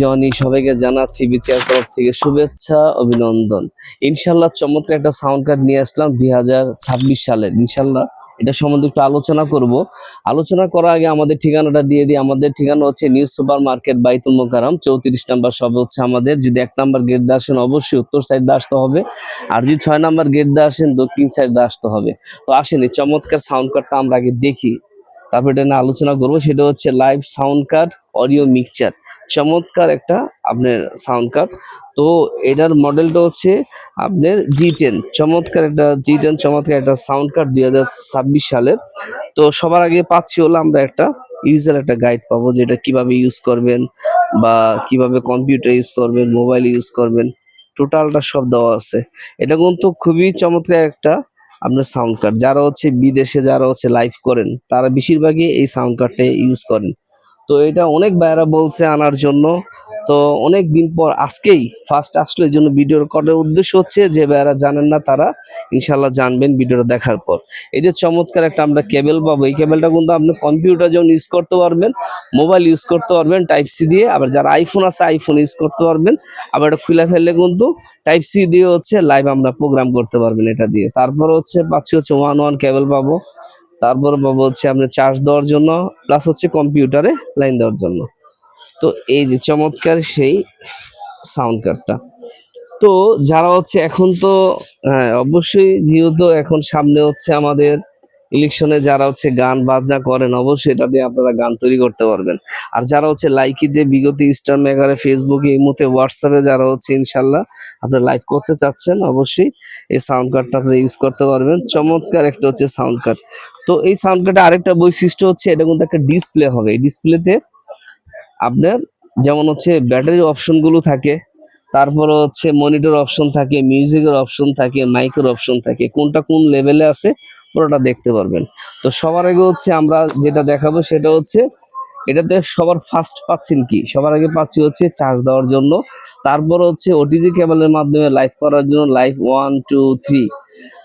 Johnny. সবাইকে জানাচ্ছি থেকে শুভেচ্ছা, অভিনন্দন। ইনশাল্লাহ চমৎকার একটা সাউন্ড নিয়ে আসলাম দুই হাজার ছাব্বিশ সালের। ইনশাল্লাহ এটা সম্বন্ধে আলোচনা করব। আলোচনা করার আগে আমাদের ঠিকানাটা দিয়ে দিই। আমাদের ঠিকানা হচ্ছে নিউ সুপার মার্কেট বাইতুল মোকারাম চৌত্রিশ নাম্বার সব হচ্ছে আমাদের। যদি এক নাম্বার গেট দিয়ে আসেন, অবশ্যই উত্তর সাইড আসতে হবে। আর যদি ছয় নাম্বার গেট দিয়ে আসেন, দক্ষিণ সাইড আসতে হবে। তো আসেন চমৎকার সাউন্ড কার্ডটা আমরা আগে দেখি। তারপর এটা নিয়ে আলোচনা করব, সেটা হচ্ছে live sound card audio mixture চমৎকার একটা আপনার সাউন্ড কার্ড তো এটার মডেলটা হচ্ছে আপনার জি টেন চমৎকার একটা জি টেন চমৎকার একটা সাউন্ড কার্ড দুই হাজার ছাব্বিশ সালের। তো সবার আগে পাচ্ছি হলো আমরা একটা ইউজার একটা গাইড পাবো, যেটা কীভাবে ইউজ করবেন বা কীভাবে কম্পিউটার ইউজ করবেন মোবাইল ইউজ করবেন। টোটালটা সব দেওয়া আছে। এটা কিন্তু খুবই চমৎকার একটা আপনার সাউন্ড কার্ড যারা হচ্ছে বিদেশে যারা হচ্ছে লাইভ করেন, তারা বেশিরভাগই এই সাউন্ড কার্ডটা ইউজ করেন। তো এটা অনেক বাইরা বলছে আনার জন্য। তো অনেক দিন পর আজকেই ফার্স্ট আসলো, এই জন্য ভিডিও রেকর্ডের উদ্দেশ্য হচ্ছে যে ভাইয়েরা জানেন না তারা ইনশাল্লাহ জানবেন ভিডিওটা দেখার পর। এই যে চমৎকার একটা আমরা কেবল পাবো, এই কেবলটা কিন্তু আপনি কম্পিউটার যেমন ইউজ করতে পারবেন মোবাইল ইউজ করতে পারবেন টাইপ সি দিয়ে, আবার যারা আইফোন আছে আইফোন ইউজ করতে পারবেন, আবার এটা খুলে ফেললে কিন্তু টাইপ সি দিয়ে হচ্ছে লাইভ আমরা প্রোগ্রাম করতে পারবেন এটা দিয়ে। তারপর হচ্ছে পাচ্ছি হচ্ছে ওয়ান ওয়ান কেবল পাবো, তারপর পাবো হচ্ছে আপনি চার্জ দেওয়ার জন্য প্লাস হচ্ছে কম্পিউটারে লাইন দেওয়ার জন্য। তো এই যে চমৎকার সেই সাউন্ড কার্ডটা তো যারা হচ্ছে এখন তো হ্যাঁ অবশ্যই যেহেতু এখন সামনে হচ্ছে আমাদের ইলেকশনে যারা হচ্ছে গান বাজনা করেন, অবশ্যই এটা দিয়ে আপনারা গান তৈরি করতে পারবেন। আর যারা হচ্ছে লাইকিতে বিগত স্টার মেগারে ফেসবুকে এই মুহূর্তে হোয়াটসঅ্যাপে যারা হচ্ছে ইনশাল্লাহ আপনারা লাইক করতে চাচ্ছেন, অবশ্যই এই সাউন্ড কার্ডটা আপনারা ইউজ করতে পারবেন। চমৎকার একটা হচ্ছে সাউন্ড কার্ড তো এই সাউন্ড কার্ডে আরেকটা বৈশিষ্ট্য হচ্ছে, এটা কিন্তু একটা ডিসপ্লে হবে। এই ডিসপ্লেতে আপনার যেমন হচ্ছে ব্যাটারির অপশনগুলো থাকে, তারপরে হচ্ছে মনিটর অপশন থাকে, মিউজিকের অপশন থাকে, মাইকের অপশন থাকে, কোনটা কোন লেভেলে আছে, পুরোটা দেখতে পারবেন। তো সবার আগে হচ্ছে আমরা যেটা দেখাবো সেটা হচ্ছে এটাতে সবার ফার্স্ট পাচ্ছেন কি? সবার আগে পাচ্ছি হচ্ছে চার্জ দেওয়ার জন্য। তারপর হচ্ছে ওটিজি কেবলের মাধ্যমে লাইভ করার জন্য লাইভ ওয়ান টু থ্রি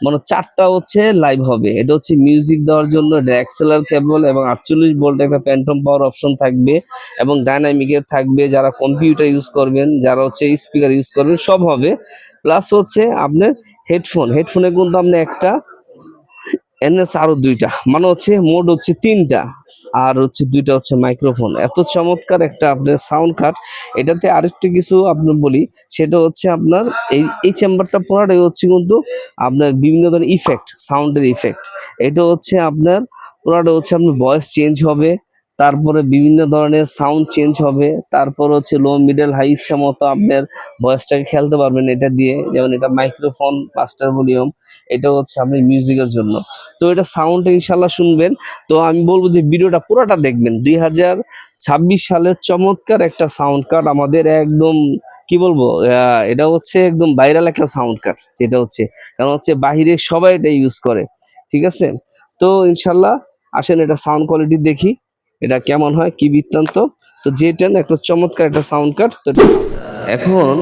মানে চারটা হচ্ছে লাইভ হবে। এটা হচ্ছে মিউজিক দেওয়ার জন্য এক্সেলার কেবল এবং আটচল্লিশ ভোল্ট একটা প্যান্টম পাওয়ার অপশন থাকবে এবং ডাইনামিকের থাকবে। যারা কম্পিউটার ইউজ করবেন, যারা হচ্ছে স্পিকার ইউজ করবেন, সব হবে। প্লাস হচ্ছে আপনার হেডফোন হেডফোনে কিন্তু আপনি একটা এনএস আরও দুইটা। মানে হচ্ছে মোড হচ্ছে তিনটা, আর হচ্ছে দুইটা হচ্ছে মাইক্রোফোন। এত চমৎকার একটা আপনার সাউন্ড কার্ড। এটাতে আরেকটা কিছু আপনার বলি, সেটা হচ্ছে আপনার এই এই চেম্বারটা পড়াটাই হচ্ছে কিন্তু আপনার বিভিন্ন ধরনের ইফেক্ট সাউন্ডের ইফেক্ট এটা হচ্ছে আপনার, পুরাটা হচ্ছে আপনার ভয়েস চেঞ্জ হবে, তারপরে বিভিন্ন ধরনের সাউন্ড চেঞ্জ হবে, তারপর হচ্ছে লো মিডল হাই ইচ্ছা মতো আপনার ভয়েসটাকে খেলতে পারবেন এটা দিয়ে। যেমন এটা মাইক্রোফোন মাস্টার ভলিউম এটা হচ্ছে আপনি মিউজিকের জন্য। তো এটা সাউন্ড ইনশাল্লাহ শুনবেন। তো আমি বলব যে ভিডিওটা পুরোটা দেখবেন। দুই হাজার ছাব্বিশ সালের চমৎকার একটা সাউন্ড কার্ড আমাদের একদম, কি বলব এটা হচ্ছে একদম ভাইরাল একটা সাউন্ড কার্ড যেটা হচ্ছে। কারণ হচ্ছে বাহিরে সবাই এটা ইউজ করে। ঠিক আছে? তো ইনশাল্লাহ আসেন এটা সাউন্ড কোয়ালিটি দেখি, এটা কেমন হয়, কি বৃত্তান্ত। তো যে টেন একটা চমৎকার একটা সাউন্ড কার্ড তো এখন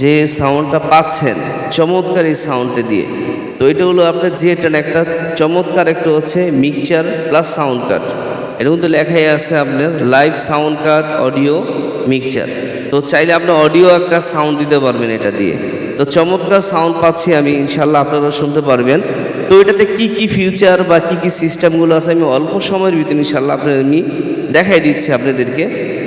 যে সাউন্ডটা পাচ্ছেন, চমৎকার এই সাউন্ডটা দিয়ে। তো এটা হলো আপনার যে টেন একটা চমৎকার একটা হচ্ছে মিক্সচার প্লাস সাউন্ড কার্ড এর মধ্যে লেখাই আছে আপনার live sound card audio mixture তো চাইলে আপনি অডিও একটা সাউন্ড দিতে পারবেন এটা দিয়ে। তো চমৎকার সাউন্ড পাচ্ছি আমি ইনশাল্লাহ আপনারা শুনতে পারবেন। তো এটাতে কি কি ফিউচার বা কি কি সিস্টেমগুলো আছে আমি অল্প সময়ের ভিতরে ইনশাল্লাহ আপনার আমি দেখাই দিচ্ছি আপনাদেরকে।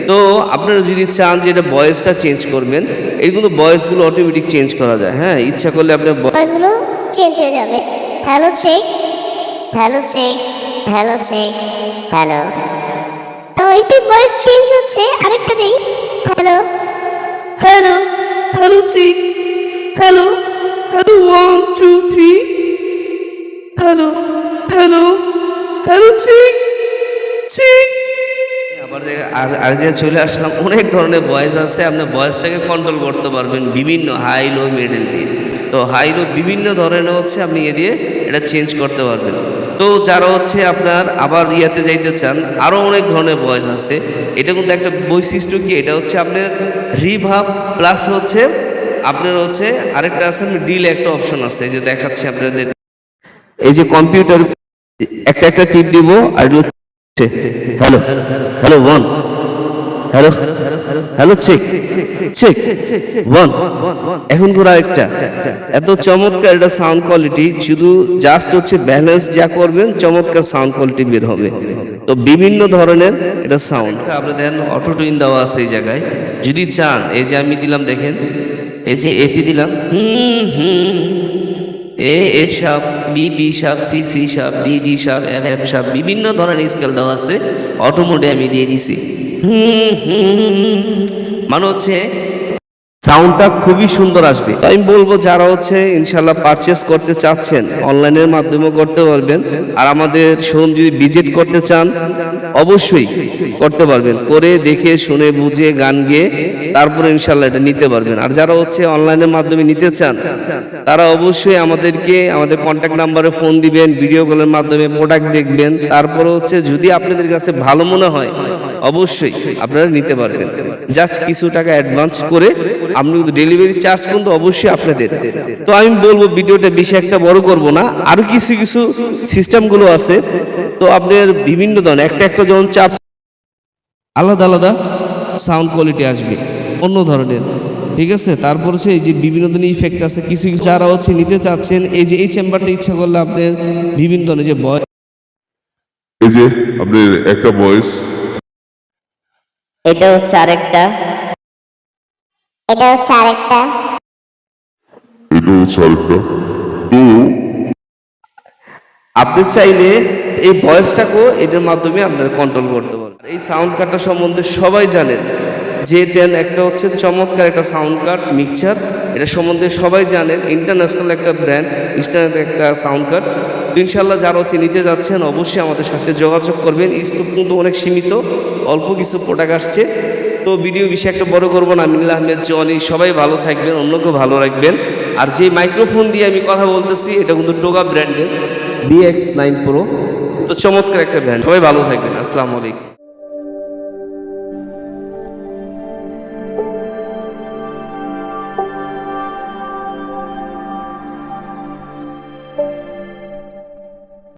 তো আপনারা যদি চান যে এটা ভয়েসটা চেঞ্জ করবেন এইগুলো ভয়েসগুলো অটোমেটিক চেঞ্জ করা যায়। হ্যাঁ ইচ্ছা করলে আপনার ভয়েসগুলো চেঞ্জ হয়ে যাবে। Hello check. Hello check. Hello check. Hello. তো একটি ভয়েস চেঞ্জ হচ্ছে। আরেকটা দেই। Hello. Hello, hello, cheek. Hello hello, one, two, three. Hello hello, hello, cheek, cheek. আবার আর আর যে চলে আসলাম। অনেক ধরনের ভয়েস আছে, আপনি ভয়েসটাকে কন্ট্রোল করতে পারবেন বিভিন্ন হাই লো মিডল দিয়ে। তো হাই লো বিভিন্ন ধরনের হচ্ছে আপনি এ দিয়ে এটা চেঞ্জ করতে পারবেন। তো যারা হচ্ছে আপনার আবার ইয়াতে যাইতে চান আরও অনেক ধরনের ভয়েস আছে। এটা কিন্তু একটা বৈশিষ্ট্য কি? এটা হচ্ছে আপনার রিভাব প্লাস হচ্ছে আপনার হচ্ছে আরেকটা আছে ডিল একটা অপশন আছে, যে দেখাচ্ছে আপনাদের। এই যে কম্পিউটার একটা একটা টিপ দিব, আর hello hello one hello hello check check one এখন করে একটা। এত চমৎকার এটা সাউন্ড কোয়ালিটি শুধু জাস্ট হচ্ছে ব্যালেন্স যা করবেন, চমৎকার সাউন্ড কোয়ালিটি বের হবে। তো বিভিন্ন ধরনের এটা সাউন্ড আপনি দেন অটো টুইন দেওয়া আছে এই জায়গায়। যদি চান, এই যে আমি দিলাম, দেখেন, এই যে এটি দিলাম, হুম হুম। A A sharp, B B sharp, C C sharp, D D sharp F F sharp, বিভিন্ন ধরনের স্কেল দেওয়া আছে। অটো মোডে আমি দিয়ে দিছি। মানে হচ্ছে সাউন্ডটা খুবই সুন্দর আসবে। আমি বলব যারা হচ্ছে ইনশাল্লাহ পারচেস করতে চাচ্ছেন অনলাইনের মাধ্যমে করতে পারবেন। আর আমাদের শোরুম যদি ভিজিট করতে চান, অবশ্যই করতে পারবেন। করে দেখে, শুনে, বুঝে, গান গেয়ে, তারপরে ইনশাল্লাহ এটা নিতে পারবেন। আর যারা হচ্ছে অনলাইনের মাধ্যমে নিতে চান তারা অবশ্যই আমাদেরকে, আমাদের কন্ট্যাক্ট নাম্বারে ফোন দিবেন ভিডিও কলের মাধ্যমে প্রোডাক্ট দেখবেন। তারপরে হচ্ছে যদি আপনাদের কাছে ভালো মনে হয়, অবশ্যই আপনারা নিতে পারবেন। জাস্ট কিছু টাকা অ্যাডভান্স করে আপনি ডেলিভারি চার্জ কিন্তু অবশ্যই আপনাদের। তো আমি বলব, ভিডিওটা বেশি একটা বড় করব না। আরও কিছু কিছু সিস্টেমগুলো আছে। তো আপনার বিভিন্ন ধরনের, একটা একটা যেমন চাপ আলাদা আলাদা সাউন্ড কোয়ালিটি আসবে। অন্য ধরনের। ঠিক আছে? তারপর হচ্ছে এই যে বিভিন্ন ধরনের ইফেক্ট আছে কিছু কিছু যারা হচ্ছে নিতে চাচ্ছেন এই যে এই চেম্বারটা ইচ্ছা করলে আপনার বিভিন্ন ধরনের যে বয়স এই যে আপনার একটা ভয়েস এটা হচ্ছে আরেকটা। এটা হচ্ছে আরেকটা। এটা হচ্ছে আরেকটা। তো আপনি চাইলে এই ভয়েসটাকেও এটার মাধ্যমে আপনারা কন্ট্রোল করতে পারবেন। এই সাউন্ড কার্ডটা সম্বন্ধে সবাই জানেন। যে টেন একটা হচ্ছে চমৎকার একটা সাউন্ড কার্ড মিক্সচার এটা সম্বন্ধে সবাই জানেন ইন্টারন্যাশনাল একটা ব্র্যান্ড ইন্টারনেট একটা সাউন্ড কার্ড ইনশাল্লাহ যারা হচ্ছে নিতে যাচ্ছেন, অবশ্যই আমাদের সাথে যোগাযোগ করবেন। স্টোক কিন্তু অনেক সীমিত, অল্প কিছু প্রোডাক্ট আসছে। তো ভিডিও বিষয়ে একটা বড় করব না আমিনুল্লাহ আহমেদ, জনি, সবাই ভালো থাকবেন, অন্যকেও ভালো রাখবেন। আর যে মাইক্রোফোন দিয়ে আমি কথা বলতেছি, এটা কিন্তু টোগা ব্র্যান্ডের বিএক্স নাইন প্রো তো চমৎকার একটা ব্র্যান্ড সবাই ভালো থাকবেন, আসসালামু আলাইকুম।